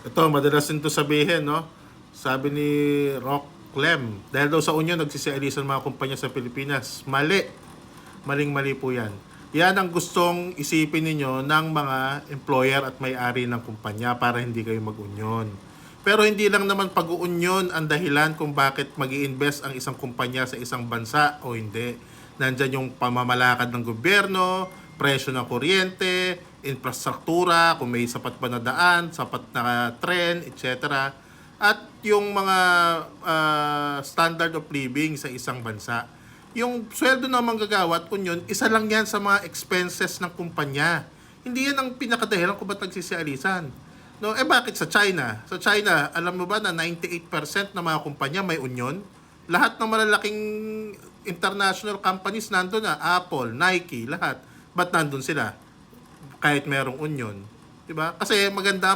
Ito, madalas din sabihin, no? Sabi ni Rock Clem, dahil daw sa union, nagsisialisan mga kumpanya sa Pilipinas. Mali. Maling-mali po yan. Yan ang gustong isipin ninyo ng mga employer at may-ari ng kumpanya para hindi kayo mag-union. Pero hindi lang naman pag-uunyon ang dahilan kung bakit mag invest ang isang kumpanya sa isang bansa o hindi. Nandyan yung pamamalakad ng gobyerno, presyo ng kuryente, infrastruktura, kung may sapat ba na daan, sapat na tren, etc. At yung mga ah, standard of living sa isang bansa. Yung sweldo ng manggagawa at union, isa lang yan sa mga expenses ng kumpanya. Hindi yan ang pinakadahilan kung ba't nagsisialisan. No, eh bakit sa China? Sa China, alam mo ba na 98% ng mga kumpanya may union? Lahat ng malalaking international companies nandun na, Apple, Nike, lahat. Ba't nandun sila? Kahit merong union. 'Di ba? Kasi maganda